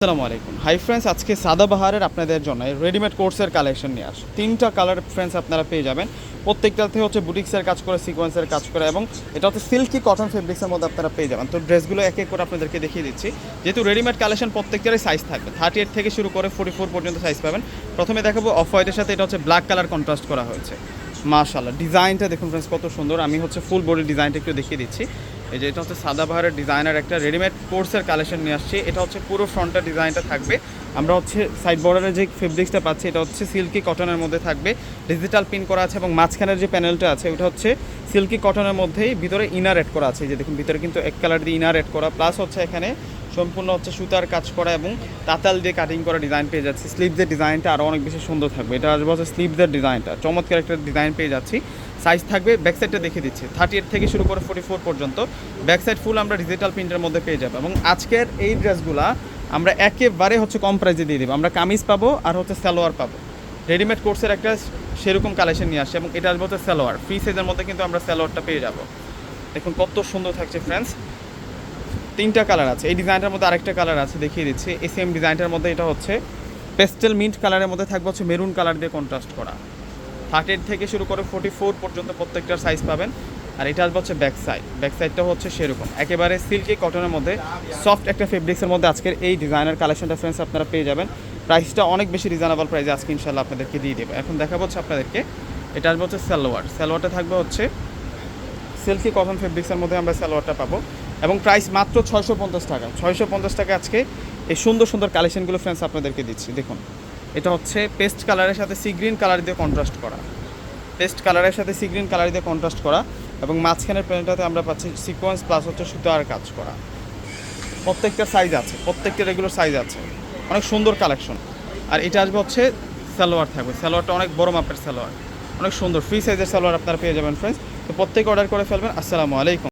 আসসালামু আলাইকুম। Hi friends আজকে সাদাবাহারের আপনাদের জন্য রেডিমেড কোর্সের কালেকশন নিয়ে আস তিনটা কালার ফ্রেন্ডস আপনারা পেয়ে যাবেন। প্রত্যেকটাতে হচ্ছে বুটিক্সের কাজ করে সিকোয়েন্সের কাজ করে এবং এটা হচ্ছে সিল্কি কটন ফেব্রিক্সের মধ্যে আপনারা পেয়ে যাবেন। তো ড্রেসগুলো এক এক করে আপনাদেরকে দেখিয়ে দিচ্ছি। যেহেতু রেডিমেড কালেকশন প্রত্যেকটারই সাইজ থাকবে। থার্টি এইট থেকে শুরু করে ফোর্টি ফোর পর্যন্ত সাইজ পাবেন। প্রথমে দেখাবো অফ হোয়াইটের সাথে এটা হচ্ছে ব্ল্যাক কালার কন্ট্রাস্ট করা হয়েছে। মাশাল্লাহ ডিজাইনটা দেখুন ফ্রেন্ডস কত সুন্দর। আমি হচ্ছে ফুল বডি ডিজাইনটা একটু দেখিয়ে দিচ্ছি। এই যে এটা হচ্ছে সাদা সাদাবাহারের ডিজাইনার একটা রেডিমেড কোর্সের কালেকশন নিয়ে আসছি। এটা হচ্ছে পুরো ফ্রন্টের ডিজাইনটা থাকবে। আমরা হচ্ছে সাইড বর্ডারের যে ফেব্রিক্সটা পাচ্ছি, এটা হচ্ছে সিল্কি কটনের মধ্যে থাকবে। ডিজিটাল পিন করা আছে এবং মাঝখানের যে প্যানেলটা আছে, ওটা হচ্ছে সিল্কি কটনের মধ্যেই ভিতরে ইনার এড করা আছে। যে দেখুন, ভিতরে কিন্তু এক কালার দিয়ে ইনার এড করা। প্লাস হচ্ছে এখানে সম্পূর্ণ হচ্ছে সুতার কাজ করা এবং তাতাল দিয়ে কাটিং করা ডিজাইন পেয়ে যাচ্ছি। স্লিভদের ডিজাইনটা আরও অনেক বেশি সুন্দর থাকবে। এটা আসবে হচ্ছে স্লিভদের ডিজাইনটা চমৎকার একটা ডিজাইন পেয়ে যাচ্ছি। সাইজ থাকবে ব্যাক সাইডটা দেখে দিচ্ছি। থার্টি এইট থেকে শুরু করে ফোর্টি ফোর পর্যন্ত ব্যাক সাইড ফুল আমরা ডিজিটাল প্রিন্টের মধ্যে পেয়ে যাব। এবং আজকের এই ড্রেসগুলা আমরা একেবারে হচ্ছে কম প্রাইসে দিয়ে দেবো। আমরা কামিজ পাবো আর হচ্ছে সালোয়ার পাবো। রেডিমেড কোর্সের একটা সেরকম কালেকশন নিয়ে আসছে এবং এটা আসবে হচ্ছে সালোয়ার ফ্রি সাইজের মধ্যে কিন্তু আমরা সালোয়ারটা পেয়ে যাব। দেখুন কত সুন্দর থাকছে ফ্রেন্ডস তিনটা কালার আছে। এই ডিজাইনটার মধ্যে আরেকটা কালার আছে, দেখিয়ে দিচ্ছি। এই সেম ডিজাইনটার মধ্যে এটা হচ্ছে পেস্টেল মিন্ট কালারের মধ্যে থাকবে হচ্ছে মেরুন কালার দিয়ে কন্ট্রাস্ট করা। থার্টি থেকে শুরু করে ফোর্টি ফোর পর্যন্ত প্রত্যেকটার সাইজ পাবেন। আর এটা আসবে হচ্ছে ব্যাক সাইড ব্যাক সাইডটা হচ্ছে সেরকম। একেবারে সিল্কি কটনের মধ্যে সফট একটা ফেব্রিক্সের মধ্যে আজকের এই ডিজাইনের কালেকশনটা ফ্রেন্ডস আপনারা পেয়ে যাবেন। প্রাইসটা অনেক বেশি রিজনেবল প্রাইসে আজকে ইনশাল্লাহ আপনাদেরকে দিয়ে দেবো। এখন দেখাবো হচ্ছে আপনাদেরকে। এটা আসবে হচ্ছে সালোয়ার। সালোয়ারটা থাকবে হচ্ছে সিল্কি কটন ফেব্রিক্সের মধ্যে আমরা সালোয়ারটা পাবো। এবং প্রাইস মাত্র ছয়শো পঞ্চাশ টাকা। ছয়শো পঞ্চাশ টাকা আজকে এই সুন্দর সুন্দর কালেকশনগুলো ফ্রেন্ডস আপনাদেরকে দিচ্ছি। দেখুন। এটা হচ্ছে পেস্ট কালারের সাথে সি গ্রিন কালার দিয়ে কন্ট্রাস্ট করা। পেস্ট কালারের সাথে সি গ্রিন কালার দিয়ে কন্ট্রাস্ট করা এবং মাঝখানের প্যান্টটাতে আমরা পাচ্ছি সিকোয়েন্স প্লাস হচ্ছে সুতার কাজ করা। প্রত্যেকটা সাইজ আছে, প্রত্যেকটা রেগুলার সাইজ আছে। অনেক সুন্দর কালেকশন আর এটা আসবে হচ্ছে সালোয়ার থাকবে। সালোয়ারটা অনেক বড় মাপের সালোয়ার। অনেক সুন্দর। ফ্রি সাইজের সালোয়ার আপনারা পেয়ে যাবেন ফ্রেন্ডস তো প্রত্যেকে অর্ডার করে ফেলবেন। আসসালামু আলাইকুম।